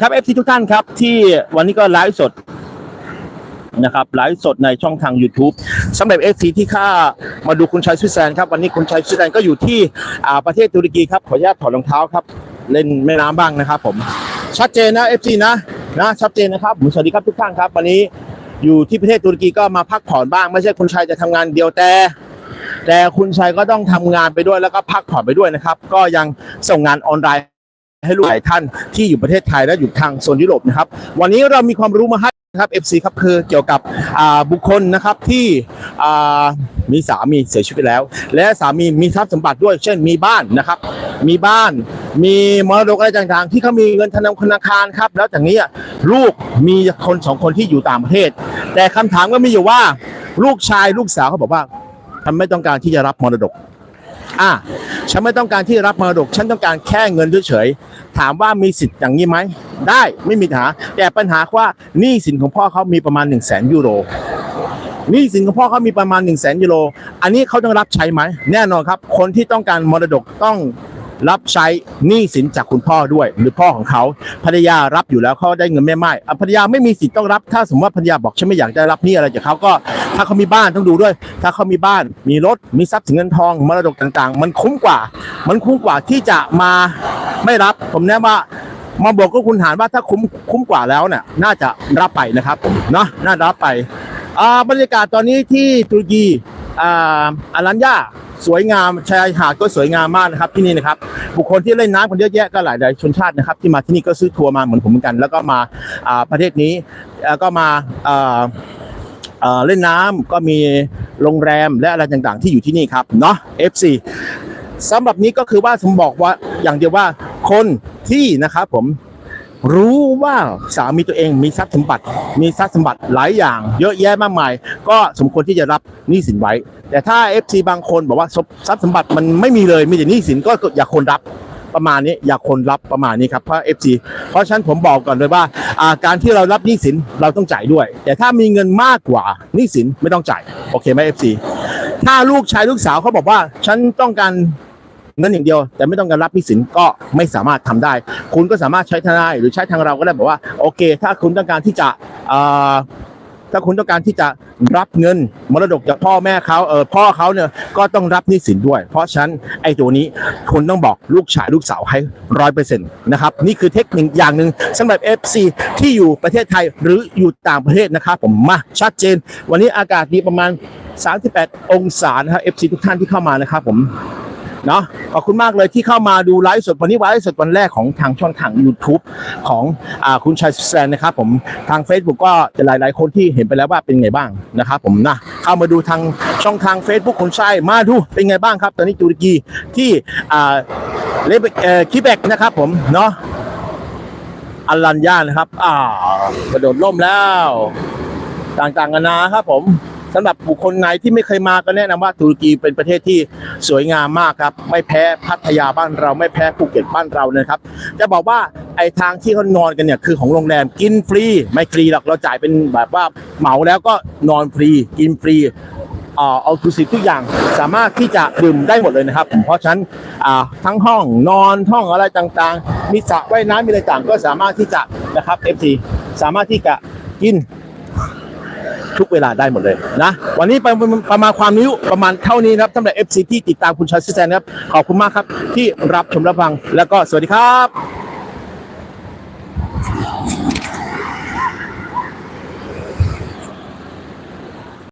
ครับเอฟซีทุกท่านครับ ที่วันนี้ก็ไลฟ์สดนะครับไลฟ์สดในช่องทาง YouTube สำหรับเอฟซีที่ข้ามาดูคุณชัยสวิตเซอร์แลนด์ครับ วันนี้คุณชัยสวิตเซอร์แลนด์ก็อยู่ที่อ่าประเทศตุรกีครับ ขออนุญาตถอดรองเท้าครับ เล่นแม่น้ำบ้างนะครับผม ชัดเจนนะเอฟซีนะนะชัดเจนนะครับผมสวัสดีครับทุกท่านครับ วันนี้อยู่ที่ประเทศตุรกีก็มาพักผ่อนบ้าง ไม่ใช่คุณชัยจะทำงานเดียวแต่แต่คุณชัยก็ต้องทำงานไปด้วยแล้วก็พักผ่อนไปด้วยนะครับ ก็ยังส่งงานออนไลน์ ให้ลูกหลายท่านที่อยู่ประเทศไทยและอยู่ทางโซนยุโรปนะครับ วันนี้เรามีความรู้มาให้นะครับ FC ครับคือเกี่ยวกับอ่าบุคคลนะครับที่อ่ามีสามีเสียชีวิตไปแล้ว และสามีมีทรัพย์สมบัติด้วย เช่นมีบ้านนะครับ มีบ้าน มีมรดกอะไรต่างๆ ที่เขามีเงินธนาคารธนาคารครับ แล้วจากนี้อะลูกมีคนสองคนที่อยู่ต่างประเทศ แต่คำถามก็มีอยู่ว่าลูกชายลูกสาวเขาบอกว่าฉันไม่ต้องการที่จะรับมรดก อะฉันไม่ต้องการที่รับมรดก ฉันต้องการแค่เงินเฉยๆถามว่ามีสิทธิ์อย่างนี้ไหม ได้ไม่มีปัญหา แต่ปัญหาว่าหนี้สินของพ่อเขามีประมาณ1นึ่งแสนยูโรหนี้สินของพ่อเขามีประมาณ1นึ่งแสนยูโร อันนี้เขาต้องรับใช้ไหม แน่นอนครับ คนที่ต้องการมรดกต้อง รับใช้หนี้สินจากคุณพ่อด้วย หรือพ่อของเขาภรรยารับอยู่แล้วเขาได้เงินแม่ไม้อ่ภรรยาไม่มีสิทธิ์ต้องรับ ถ้าสมมติว่าภรรยาบอกฉันไม่อยากได้รับหนี้อะไรจากเขาก็ ถ้าเขามีบ้านต้องดูด้วย ถ้าเขามีบ้านมีรถมีทรัพย์สินเงินทองมรดกต่างๆ มันคุ้มกว่า มันคุ้มกว่าที่จะมาไม่รับ ผมแนะว่ามาบอกก็คุณหารว่าถ้าคุ้มคุ้มกว่าแล้วเนี่ยน่าจะรับไปนะครับเนาะน่ารับไปอาบรรยากาศตอนนี้ที่ตุรกีอ่าอารัญญา สวยงามชายหาดก็สวยงามมากนะครับที่นี่นะครับ บุคคลที่เล่นน้ำกันเยอะแยะก็หลายหลายชนชาตินะครับ ที่มาที่นี่ก็ซื้อทัวร์มาเหมือนผมเหมือนกัน แล้วก็มาประเทศนี้แล้วก็มาเล่นน้ำก็มีโรงแรมและอะไรต่างๆ ที่อยู่ที่นี่ครับเนาะ FC สำหรับนี้ก็คือว่าผมบอกว่าอย่างเดียวว่าคนที่นะครับผม รู้ว่าสามีตัวเองมีทรัพย์สมบัติ มีทรัพย์สมบัติหลายอย่าง เยอะแยะมากมาย ก็สมควรที่จะรับหนี้สินไว้ แต่ถ้า FC บางคนบอกว่าทรัพย์สมบัติมันไม่มีเลยมีแต่หนี้สินก็อย่าคนรับประมาณนี้อย่าคนรับประมาณนี้ครับเพราะ FG เพราะฉะนั้นผมบอกก่อนเลยว่าอาการที่เรารับหนี้สินเราต้องจ่ายด้วย แต่ถ้ามีเงินมากกว่าหนี้สินไม่ต้องจ่ายโอเคไหม FC ถ้าลูกชายลูกสาวเขาบอกว่าฉันต้องการ เงินอย่างเดียว แต่ไม่ต้องการรับหนี้สินก็ไม่สามารถทำได้ คุณก็สามารถใช้ทนายหรือใช้ทางเราก็ได้บอกว่าโอเค ถ้าคุณต้องการที่จะถ้าคุณต้องการที่จะรับเงินมรดกจากพ่อแม่เขาเออพ่อเขาเนี่ยก็ต้องรับหนี้สินด้วย เพราะฉะนั้นไอ้ตัวนี้คุณต้องบอกลูกชายลูกสาวให้ร้อยเปอร์เซ็นต์นะครับนี่คือเทคนิคอย่างหนึ่งสำหรับ FC ที่อยู่ประเทศไทยหรืออยู่ต่างประเทศนะครับผมมาชัดเจน วันนี้อากาศดีประมาณ 38 องศานะครับ FC ทุกท่านที่เข้ามานะครับผม เนาะขอบคุณมากเลยที่เข้ามาดูไลฟ์สดวันนี้ไลฟ์สดวันแรกของทางช่องทาง YouTube ของอคุณชัยสุแซนนะครับผมทาง Facebook ก็จะหลาย ๆ คนที่เห็นไปแล้วว่าเป็นไงบ้างนะครับผมนะเข้ามาดูทางช่องทาง Facebook คุณชัยมาดูเป็นไงบ้างครับ ตอนนี้ตุรกีที่เลบเอคิเบกนะครับผมเนาะอัลลันยานะครับ อ่ากระโดดล่มแล้ว ต่างๆกันนาครับผม สำหรับบุคคลไหนที่ไม่เคยมาก็แนะนำว่าตุรกีเป็นประเทศที่สวยงามมากครับ ไม่แพ้พัทยาบ้านเราไม่แพ้ภูเก็ตบ้านเรานะครับ จะบอกว่าไอ้ทางที่เขานอนกันเนี่ยคือของโรงแรมกินฟรีไม่ฟรีหรอกเราจ่ายเป็นแบบว่าเหมาแล้วก็นอนฟรีกินฟรีอ่าเอาทุกสิ่งทุกอย่างสามารถที่จะดื่มได้หมดเลยนะครับ เพราะฉะนั้นทั้งห้องนอนห้องอะไรต่างๆ มีสระว่ายน้ำมีอะไรต่างก็สามารถที่จะนะครับ FT สามารถที่จะกิน ทุกเวลาได้หมดเลยนะวันนี้ประประมาณความนิ้วประมาณเท่านี้นะครับสำหรับ FC ที่ติดตามคุณชัยซิแซนนะครับขอบคุณมากครับที่รับชมรับฟังแล้วก็สวัสดีครับ